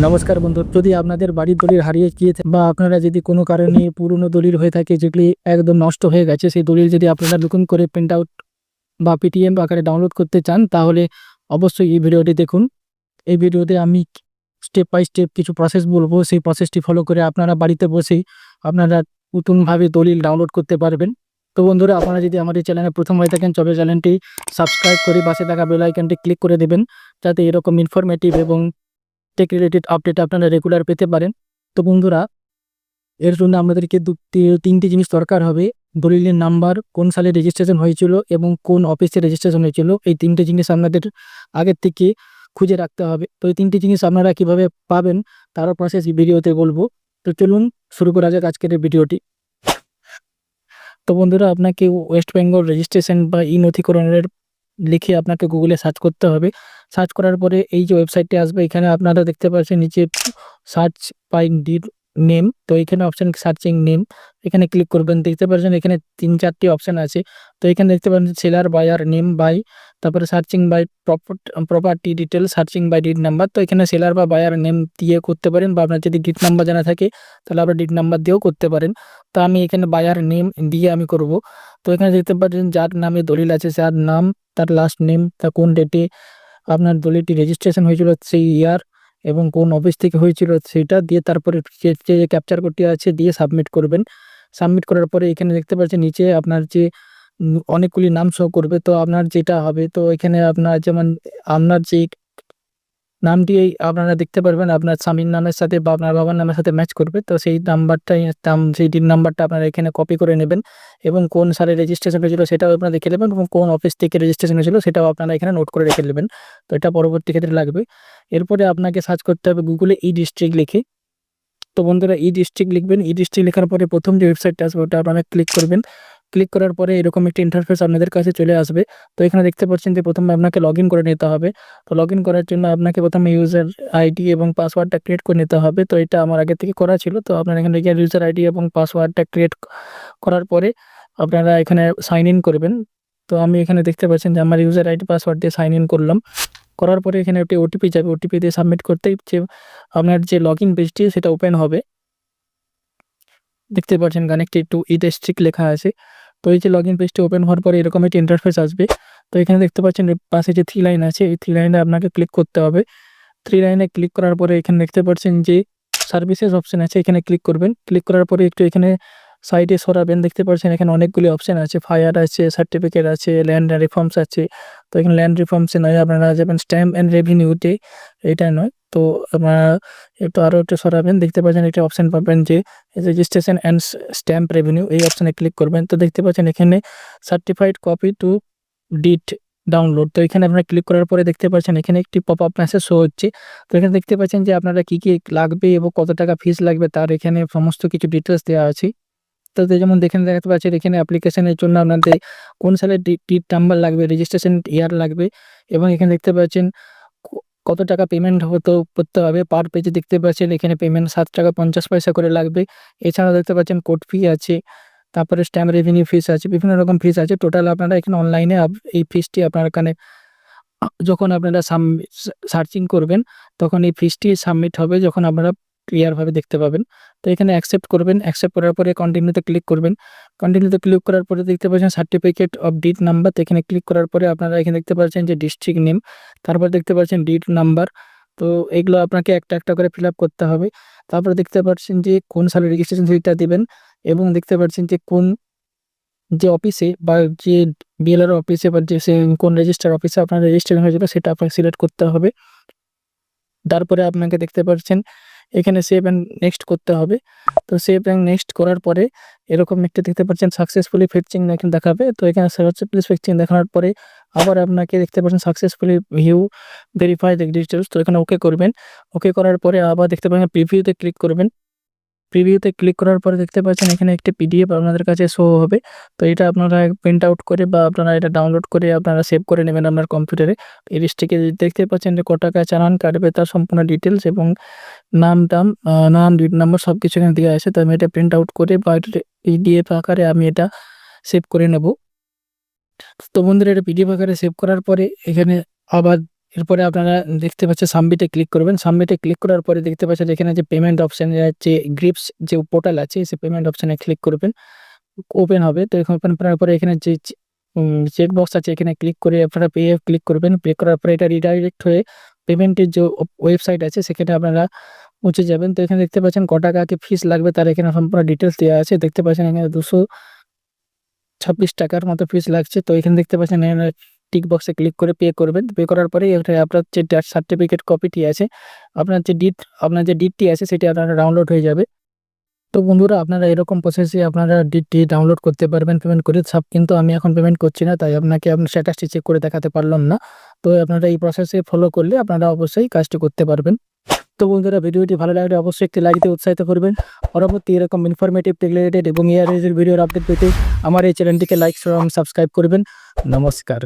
নমস্কার বন্ধু। যদি আপনাদের বাড়ির দলিল হারিয়ে গিয়ে থা- বা আপনারা যদি কোনো কারণে পুরনো দলিল হয়ে থাকে যেগুলি একদম নষ্ট হয়ে গেছে, সেই দলিল যদি আপনারা নতুন করে প্রিন্ট আউট বা পিটিএম আকারে ডাউনলোড করতে চান, তাহলে অবশ্যই এই ভিডিওটি দেখুন। এই ভিডিওতে আমি স্টেপ বাই স্টেপ কিছু প্রসেস বলব। সেই প্রসেসটি ফলো করে আপনারা বাড়িতে বসেই আপনারা নতুনভাবে দলিল ডাউনলোড করতে পারবেন। তো বন্ধুরা, আপনারা যদি আমাদের চ্যানেলে প্রথম হয়ে থাকেন, তবে চ্যানেলটি সাবস্ক্রাইব করে পাশে থাকা বেল আইকনটি ক্লিক করে দেবেন। যাতে এরকম ইনফরমেটিভ এবং টেক রিলেটেড আপডেট আপনারা রেগুলার পেতে পারেন। তো বন্ধুরা, এর জন্য আমাদেরকে দু তিনটি জিনিস দরকার হবে। দলিলের নাম্বার, কোন সালে রেজিস্ট্রেশন হয়েছিল এবং কোন অফিসে রেজিস্ট্রেশন হয়েছিল, এই তিনটে জিনিস আপনাদের আগের থেকে খুঁজে রাখতে হবে। তো এই তিনটি জিনিস আপনারা কীভাবে পাবেন, তারও প্রসেস ভিডিওতে বলব। তো চলুন, শুরু করা যাক আজকের ভিডিওটি। তো বন্ধুরা, আপনাকে ওয়েস্ট বেঙ্গল রেজিস্ট্রেশন বা ই নথিকরণের লিখে আপনাকে গুগলে সার্চ করতে হবে। সার্চ করার পরে এই যে ওয়েবসাইটটি আসবে, এখানে আপনারা দেখতে পাচ্ছেন নিচে সার্চ বাই ডিড নেম তো এখানে অপশন সার্চিং নেম এখানে ক্লিক করবেন। দেখতে পাচ্ছেন এখানে তিন, চারটি অপশন আছে। তো এখানে দেখতে পাচ্ছেন সেলার বায়ার নেম বাই তারপরে searching by property detail searching by deed number তো এখানে সেলার বা বায়ার নেম দিয়ে করতে পারেন বা আপনার যদি ডিট নাম্বার জানা থাকে, তাহলে আপনার ডিট নাম্বার দিয়েও করতে পারেন। তো আমি এখানে বায়ার নেম দিয়ে আমি করব। তো এখানে দেখতে পাচ্ছেন যার নামে দলিল আছে, যার নাম, তার লাস্ট নেম তা কোন ডেটে আপনার দলিলটি রেজিস্ট্রেশন হয়েছিল সেই ইয়ার এবং কোন অফিস থেকে হয়েছিল সেটা দিয়ে তারপরে যে ক্যাপচার কোডটি আছে দিয়ে সাবমিট করবেন। সাবমিট করার পরে এখানে দেখতে পাচ্ছেন নিচে আপনার যে অনেকগুলি নাম শো করবে। তো আপনার যেটা হবে, তো এখানে আপনার যেমন, আপনার যে নামটি এই আপনারা দেখতে পারবেন, আপনার স্বামীর নামের সাথে বা আপনার বাবার নামের সাথে ম্যাচ করবে। তো সেই নাম্বারটাই, নাম- সেই ডিন নাম্বারটা আপনারা এখানে কপি করে নেবেন এবং কোন সালে রেজিস্ট্রেশন হয়েছিল সেটাও আপনারা দেখে নেবেন এবং কোন অফিস থেকে রেজিস্ট্রেশন হয়েছিল সেটাও আপনারা এখানে নোট করে রেখে নেবেন। তো এটা পরবর্তী ক্ষেত্রে লাগবে। এরপরে আপনাকে সার্চ করতে হবে গুগলে ই ডিস্ট্রিক্ট লিখে। তো বন্ধুরা ই ডিস্ট্রিক্ট লিখবেন। ই ডিস্ট্রিক্ট লেখার পরে প্রথম যে ওয়েবসাইটটা আসবে ওটা আপনারা ক্লিক করবেন। ক্লিক করার পরে এরকম একটি ইন্টারফেস আপনাদের কাছে চলে আসবে। তো এখানে দেখতে পাচ্ছেন যে প্রথমে আপনাকে লগ করে নিতে হবে। তো লগ করার জন্য আপনাকে প্রথমে ইউজার আইডি এবং পাসওয়ার্ডটা ক্রিয়েট করে নিতে হবে। তো এটা আমার আগে থেকে করা ছিল। তো আপনারা এখানে গিয়ে ইউজার আইডি এবং পাসওয়ার্ডটা ক্রিয়েট করার পরে আপনারা এখানে সাইন ইন করবেন। তো আমি এখানে দেখতে পাচ্ছেন যে আমার ইউজার আইডি পাসওয়ার্ড দিয়ে সাইন ইন করলাম। করার পরে এখানে একটি ওটিপি যাবে। ওটিপি দিয়ে সাবমিট করতেই যে আপনার যে লগ ইন পেজটি সেটা ওপেন হবে। দেখতে পাচ্ছেন কানেক্টেড টু ই ডিস্ট্রিক্ট লেখা আছে। তো এই যে লগ ইন পেজটি ওপেন হওয়ার পরে এরকম একটি ইন্টারফেস আসবে। তো এখানে দেখতে পাচ্ছেন পাশে যে থ্রি লাইন আছে, এই থ্রি লাইনে আপনাকে ক্লিক করতে হবে। থ্রি লাইনে ক্লিক করার পরে এখানে দেখতে পাচ্ছেন যে সার্ভিসেস অপশন আছে, এখানে ক্লিক করবেন। ক্লিক করার পরে একটু এখানে সাইডে সরাবেন, দেখতে পাচ্ছেন এখানে অনেকগুলি অপশন আছে। ফায়ার আছে সার্টিফিকেট আছে ল্যান্ড রিফর্মস আছে। তো এখানে ল্যান্ড রিফর্মসে নয়, আপনারা যাবেন স্ট্যাম্প অ্যান্ড রেভিনিউতে এটা নয়। তো আপনারা একটু আরও একটু সরাবেন, দেখতে পাচ্ছেন একটা অপশান পাবেন যে রেজিস্ট্রেশন অ্যান্ড স্ট্যাম্প রেভিনিউ এই অপশানে ক্লিক করবেন। তো দেখতে পাচ্ছেন এখানে certified copy to deed download তো এখানে আপনারা ক্লিক করার পরে দেখতে পাচ্ছেন এখানে একটি পপ আপ মেসেজ শো হচ্ছে। তো এখানে দেখতে পাচ্ছেন যে আপনারা কি কি লাগবে এবং কত টাকা ফিস লাগবে তার এখানে সমস্ত কিছু ডিটেলস দেওয়া আছে। তো যেমন দেখেন দেখতে পাচ্ছেন এখানে অ্যাপ্লিকেশনের জন্য আপনাদের কোন সালের ডিট নাম্বার লাগবে রেজিস্ট্রেশন ইয়ার লাগবে এবং এখানে দেখতে পাচ্ছেন কত টাকা পেমেন্ট হতো করতে হবে? পার পেজে দেখতে পাচ্ছেন এখানে পেমেন্ট সাত টাকা পঞ্চাশ পয়সা করে লাগবে। এছাড়া দেখতে পাচ্ছেন কোড ফি আছে, তারপরে স্ট্যাম্প রেভিনিউ ফিস আছে, বিভিন্ন রকম ফিস আছে। টোটাল আপনারা এখানে অনলাইনে এই ফিসটি আপনার এখানে, যখন আপনারা সার্চিং করবেন, তখন এই ফিসটি সাবমিট হবে যখন আপনারা ক্লিয়ারভাবে দেখতে পাবেন। তো এখানে অ্যাকসেপ্ট করবেন। অ্যাকসেপ্ট করার পরে কন্টিনিউতে ক্লিক করবেন। কন্টিনিউতে ক্লিক করার পরে দেখতে পাচ্ছেন সার্টিফিকেট অফ ডিট নাম্বার তো এখানে ক্লিক করার পরে আপনারা এখানে দেখতে পাচ্ছেন যে ডিস্ট্রিক্ট নেম তারপর দেখতে পাচ্ছেন ডিট নাম্বার তো এগুলো আপনাকে একটা একটা করে ফিল করতে হবে। তারপরে দেখতে পাচ্ছেন যে কোন সালে রেজিস্ট্রেশন সেইটা দেবেন এবং দেখতে পাচ্ছেন যে কোন যে অফিসে বা যে বিএলআর অফিসে বা যে কোন রেজিস্টার অফিসে আপনার রেজিস্ট্রেশন হয়েছিল সেটা আপনাকে সিলেক্ট করতে হবে। তারপরে আপনাকে দেখতে পাচ্ছেন এখানে সেভ অ্যান্ড নেক্সট করতে হবে। তো সেভ অ্যান্ড নেক্সট করার পরে এরকম একটি দেখতে পাচ্ছেন সাকসেসফুলি ফেটচিং এখানে দেখাবে। তো এখানে সাকসেসফুলি ফেটচিং দেখানোর পরে আবার আপনাকে দেখতে পাচ্ছেন সাকসেসফুলি ভিউ ভেরিফাই ডিটেলস তো এখানে ওকে করবেন। ওকে করার পরে আবার দেখতে পাচ্ছেন প্রিভিউতে ক্লিক করবেন। প্রিভিউতে ক্লিক করার পরে দেখতে পাচ্ছেন এখানে একটি পিডিএফ আপনাদের কাছে শো হবে। তো এটা আপনারা প্রিন্ট আউট করে বা আপনারা এটা ডাউনলোড করে আপনারা সেভ করে নেবেন আপনার কম্পিউটারে এই লিস্টটিকে দেখতে পাচ্ছেন যে ক টাকা চালান কাটবে তার সম্পূর্ণ ডিটেলস এবং নাম আহ, নাম ডিট নাম্বার সব কিছু এখানে দেওয়া আছে। তো আমি এটা প্রিন্ট আউট করে বা পিডিএফ আকারে আমি এটা সেভ করে নেব। তো বন্ধুরা এটা পিডিএফ আকারে সেভ করার পরে এখানে আবার এরপরে আপনারা দেখতে পাচ্ছেন সাবমিটে ক্লিক করবেন। সাবমিটে ক্লিক করার পরে দেখতে পাচ্ছেন এখানে যে পেমেন্ট অপশান যে গ্রিপস যে পোর্টাল আছে সে পেমেন্ট অপশানে ক্লিক করবেন। ওপেন হবে। তো এখন ওপেন করার পরে এখানে যে চেক বক্স আছে, এখানে ক্লিক করে আপনারা পে ক্লিক করবেন। পে করার পরে এটা রিডাইরেক্ট হয়ে পেমেন্টের যে ওয়েবসাইট আছে, সেখানে আপনারা পৌঁছে যাবেন। তো এখানে দেখতে পাচ্ছেন ক টাকা কি ফিস লাগবে, তার এখানে সম্পূর্ণ ডিটেলস দেওয়া আছে। দেখতে পাচ্ছেন এখানে দুশো ছাব্বিশ টাকার মতো ফিস লাগছে। তো এখানে দেখতে পাচ্ছেন এখানে টিক বক্সে ক্লিক করে পে করবেন। পে করার পরে এটা আপনার যে সার্টিফিকেট কপিটি আছে, আপনার যে ডিট আপনার যে ডিটটি আছে সেটি আপনারা ডাউনলোড হয়ে যাবে। তো বন্ধুরা, আপনারা এরকম প্রসেসে আপনারা ডিটটি ডাউনলোড করতে পারবেন পেমেন্ট করে সব কিন্তু আমি এখন পেমেন্ট করছি না, তাই আপনাকে আপনার স্ট্যাটাসটি চেক করে দেখাতে পারলাম না। তো আপনারা এই প্রসেসে ফলো করলে আপনারা অবশ্যই কাজটি করতে পারবেন। তো বন্ধুরা, ভিডিওটি ভালো লাগলে অবশ্যই একটি লাইক দিয়ে উৎসাহিত করবেন। পরবর্তী এরকম ইনফরমেটিভ রিলেটেড এবং এয়ার ভিডিওর আপডেট পেতে আমার এই চ্যানেলটিকে লাইক এবং সাবস্ক্রাইব করবেন। নমস্কার।